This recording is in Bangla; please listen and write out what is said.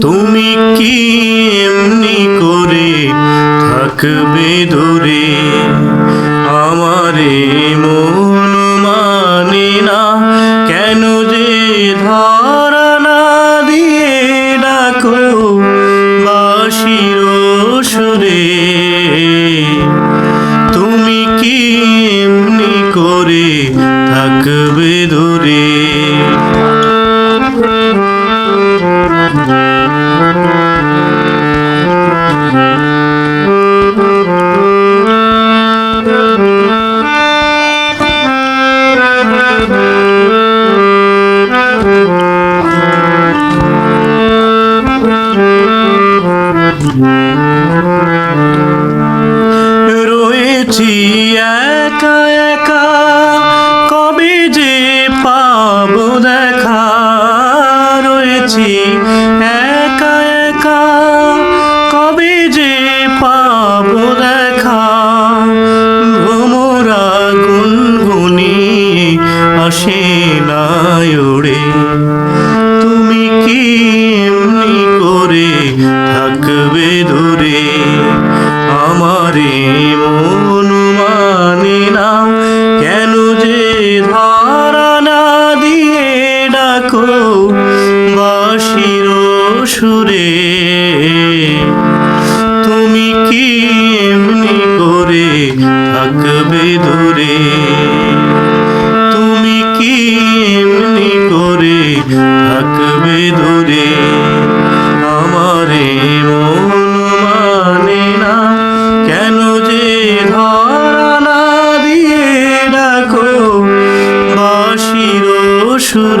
তুমি কি এমনি করে থাকবে দূরে? আমারে মন মানে না, কেন যে ধরা না দিয়ে ডাকো বাসির সুরে? তুমি কি এমনি করে থাকবে দূরে? রয়েছি একা একা, কবে যে পাবো দেখা। রয়েছি একা একা, কবে যে পাবো দেখা। ভোমরা গুনগুনিয়ে আসে না থাকবে দূরে। আমারে মন মানে না। কেন যে ধরা না দিয়ে ডাকো বাসির সুরে। তুমি কি এমনি করে থাকবে দূরে? তুমি কি এমনি করে থাকবে দূরে? সুর